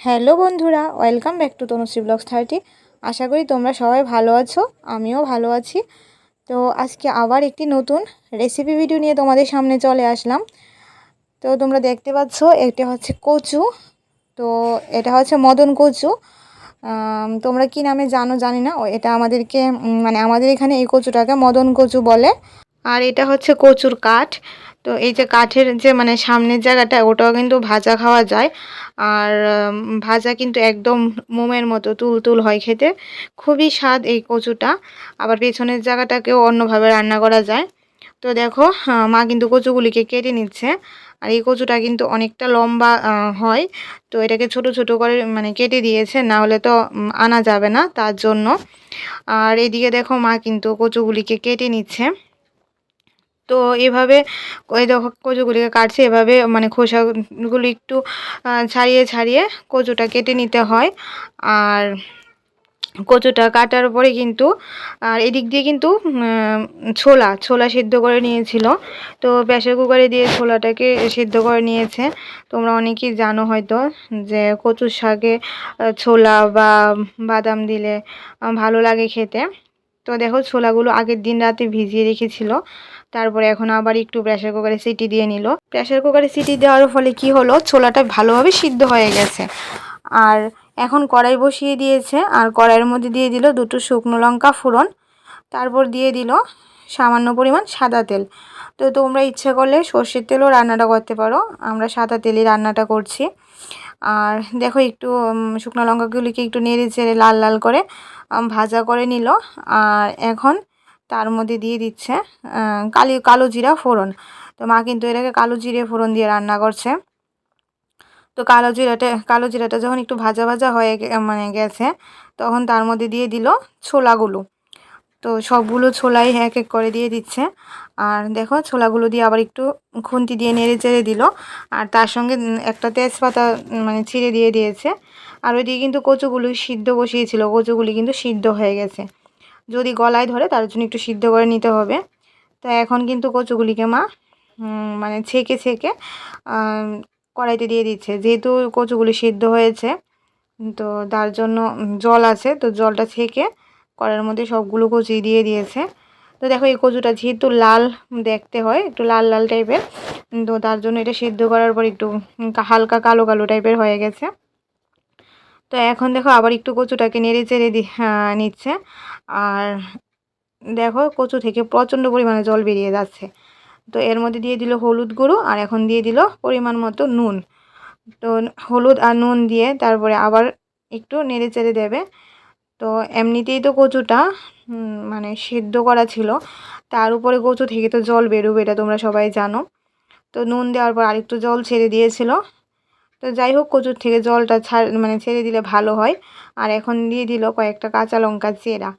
Hello বন্ধুরা, welcome back to Tanushree vlogs thirty. আশা করি তোমরা সবাই ভালো আছো, আমিও ভালো আছি। তো আজকে আবার একটি নতুন রেসিপি ভিডিও নিয়ে তোমাদের সামনে চলে আসলাম। তো তোমরা দেখতে পাচ্ছ, এটা হচ্ছে কচু। তো এটা হচ্ছে মদন কচু। তোমরা কি নামে জানো জানি না এটা আমাদেরকে মানে আমাদের এখানে এই কচুটাকে মদন কচু বলে। আর এটা হচ্ছে কচুর কাঠ। তো এই যে কাঠের যে মানে সামনের জায়গাটা, ওটাও কিন্তু ভাজা খাওয়া যায়। আর ভাজা কিন্তু একদম মোমের মতো তুল তুল হয় খেতে। খুবই স্বাদ এই কচুটা। আবার পেছনের জায়গাটাকেও অন্যভাবে রান্না করা যায়। তো দেখো মা কিন্তু কচুগুলিকে কেটে নিচ্ছে। আর এই কচুটা কিন্তু অনেকটা লম্বা হয়। তো এটাকে ছোট ছোট করে মানে কেটে দিয়েছে, না হলে তো আনা যাবে না তার জন্য। আর এদিকে দেখো মা কিন্তু কচুগুলিকে কেটে নিচ্ছে। তো এভাবে ওই দেখো কচুগুলিকে কাটছে, এভাবে মানে খোসাগুলি একটু ছাড়িয়ে ছাড়িয়ে কচুটা কেটে নিতে হয়। আর কচুটা কাটার পরে কিন্তু, আর এদিক দিয়ে কিন্তু ছোলা ছোলা সিদ্ধ করে নিয়েছিল। তো প্রেশার কুকারে দিয়ে ছোলাটাকে সিদ্ধ করে নিয়েছে। তোমরা অনেকেই জানো হয়তো যে কচুর শাকে ছোলা বা বাদাম দিলে ভালো লাগে খেতে। তো দেখো ছোলাগুলো আগের দিন রাতে ভিজিয়ে রেখেছিল। তারপরে এখন আবার একটু প্রেশার কুকারে সিটি দিয়ে নিল। প্রেশার কুকারে সিটি দেওয়ার ফলে কি হলো? ছোলাটা ভালোভাবে সিদ্ধ হয়ে গেছে। আর এখন কড়াই বসিয়ে দিয়েছে। আর কড়াইয়ের মধ্যে দিয়ে দিল দুটো শুকনো লঙ্কা ফোড়ন। তারপর দিয়ে দিল সামান্য পরিমাণ সাদা তেল। তো তোমরা ইচ্ছে করলে সর্ষের তেলও রান্নাটা করতে পারো। আমরা সাদা তেলই রান্নাটা করছি। আর দেখো একটু শুকনো লঙ্কাগুলিকে একটু নেড়ে চেড়ে লাল লাল করে ভাজা করে নিল। আর এখন তার মধ্যে দিয়ে দিচ্ছে কালি, কালো জিরা ফোড়ন। তো মা কিন্তু এটাকে কালো জিরে ফোড়ন দিয়ে রান্না করছে। তো কালো জিরাটা কালো জিরাটা যখন একটু ভাজা ভাজা হয়ে মানে গেছে, তখন তার মধ্যে দিয়ে দিল ছোলাগুলো। তো সবগুলো ছোলাই এক এক করে দিয়ে দিচ্ছে। আর দেখো, ছোলাগুলো দিয়ে আবার একটু খুন্তি দিয়ে নেড়ে চেড়ে দিল। আর তার সঙ্গে একটা তেজপাতা মানে ছিঁড়ে দিয়ে দিয়েছে। আর ওই ওইদিকে কিন্তু কচুগুলো সিদ্ধ বসিয়েছিল। কচুগুলি কিন্তু সিদ্ধ হয়ে গেছে। যদি গলায় ধরে, তার জন্য একটু সিদ্ধ করে নিতে হবে। তো এখন কিন্তু কচুগুলিকে মা মানে ছেঁকে ছেঁকে কড়াইতে দিয়ে দিচ্ছে। যেহেতু কচুগুলি সিদ্ধ হয়েছে, তো তার জন্য জল আছে। তো জলটা ছেঁকে কড়াইয়ের মধ্যে সবগুলো কচি দিয়ে দিয়েছে। তো দেখো, এই কচুটা যেহেতু লাল দেখতে হয়, একটু লাল লাল টাইপের, তো তার জন্য এটা সিদ্ধ করার পর একটু হালকা কালো কালো টাইপের হয়ে গেছে। তো এখন দেখো, আবার একটু কচুটাকে নেড়ে চেড়ে নিচ্ছে। আর দেখো, কচু থেকে প্রচণ্ড পরিমাণে জল বেরিয়ে যাচ্ছে। তো এর মধ্যে দিয়ে দিল হলুদ গুঁড়ো, আর এখন দিয়ে দিল পরিমাণ মতো নুন। তো হলুদ আর নুন দিয়ে তারপরে আবার একটু নেড়ে চেড়ে দেবে। তো এমনিতেই তো কচুটা মানে সেদ্ধ করা ছিল। তার উপরে কচু থেকে তো জল বেরোবে, এটা তোমরা সবাই জানো। তো নুন দেওয়ার পর আরেকটু জল ছেড়ে দিয়েছিল। তো যাই হোক, কচুর থেকে জলটা ছাড় মানে ছেড়ে দিলে ভালো হয়। আর এখন দিয়ে দিল কয়েকটা কাঁচা লঙ্কা চেরা।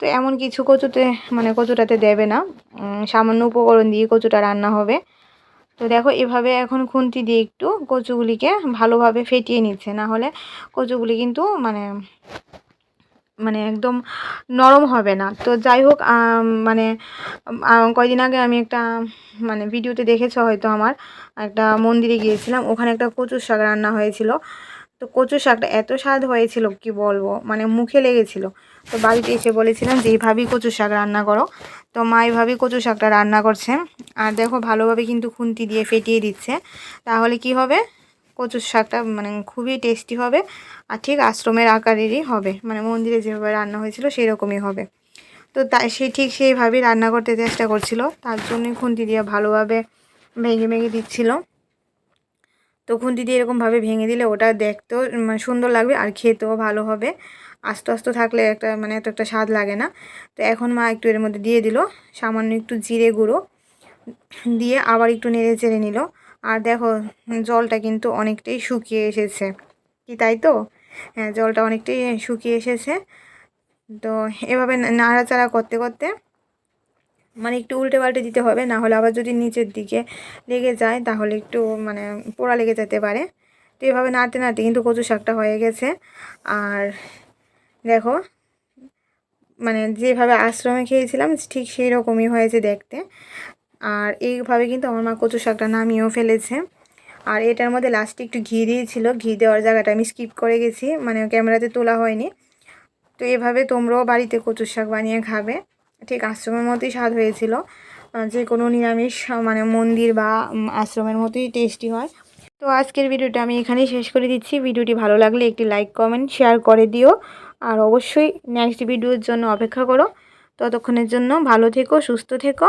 তো এমন কিছু কচুতে মানে কচুটাতে দেবে না। সামান্য উপকরণ দিয়ে কচুটা রান্না হবে। তো দেখো, এভাবে এখন খুন্তি দিয়ে একটু কচুগুলিকে ভালোভাবে ফেটিয়ে নিচ্ছে। না হলে কচুগুলি কিন্তু মানে মানে একদম নরম হবে না। তো যাই হোক মানে কয়দিন আগে আমি একটা মানে ভিডিওতে দেখেছ হয়তো আমার, একটা মন্দিরে গিয়েছিলাম। ওখানে একটা কচুর শাক রান্না হয়েছিল। তো কচু শাকটা এত স্বাদ হয়েছিল, কি বলব? মানে মুখে লেগেছিল। তো বাড়িতে এসে বলেছিলাম যে, এইভাবেই কচু শাক রান্না করো। তো মা এইভাবেই কচু শাকটা রান্না করছে। আর দেখো, ভালোভাবে কিন্তু খুন্তি দিয়ে ফেটিয়ে দিচ্ছে। তাহলে কি হবে? কচুর শাকটা মানে খুবই টেস্টি হবে। আর ঠিক আশ্রমের আকারেরই হবে। মানে মন্দিরে যেভাবে রান্না হয়েছিল সেই রকমই হবে। তো তা, সে ঠিক সেইভাবেই রান্না করতে চেষ্টা করছিল। তার জন্যই খুন্তি দিয়ে ভালোভাবে ভেঙে ভেঙে দিচ্ছিল। তো খুন্তি দিয়ে এরকমভাবে ভেঙে দিলে ওটা দেখতেও মানে সুন্দর লাগবে আর খেতেও ভালো হবে। আস্তে আস্তে থাকলে একটা মানে এত একটা স্বাদ লাগে না। তো এখন মা একটু এর মধ্যে দিয়ে দিল। সামান্য একটু জিরে গুঁড়ো। দিয়ে আবার একটু নেড়ে চেড়ে নিল। আর দেখো, জলটা কিন্তু অনেকটাই শুকিয়ে এসেছে। কি তাই তো? হ্যাঁ জলটা অনেকটাই শুকিয়ে এসেছে। তো এভাবে নাড়াচাড়া করতে করতে মানে একটু উল্টে পাল্টে দিতে হবে, না হলে আবার যদি নিচের দিকে লেগে যায়, তাহলে একটু মানে পোড়া লেগে যেতে পারে। তো এভাবে নাড়তে নাড়তে কিন্তু কচু শাকটা হয়ে গেছে। আর দেখো মানে যেভাবে আশ্রমে খেয়েছিলাম, ঠিক সেই রকমই হয়েছে দেখতে। আর এইভাবে কিন্তু আমার মা কচু শাকটা নামিয়েও ফেলেছে। আর এটার মধ্যে লাস্টে একটু ঘি দিয়েছিল। ঘি দেওয়ার জায়গাটা আমি স্কিপ করে গেছি। মানে ক্যামেরাতে তোলা হয়নি। তো এভাবে তোমরাও বাড়িতে কচুর শাক বানিয়ে খাবে। ঠিক আশ্রমের মতোই স্বাদ হয়েছিল। যে কোনো নিরামিষ মানে মন্দির বা আশ্রমের মতোই টেস্টি হয়। তো আজকের ভিডিওটা আমি এখানেই শেষ করে দিচ্ছি। ভিডিওটি ভালো লাগলে একটি লাইক কমেন্ট শেয়ার করে দিও। আর অবশ্যই নেক্সট ভিডিওর জন্য অপেক্ষা করো। ততক্ষণের জন্য ভালো থেকো, সুস্থ থেকো।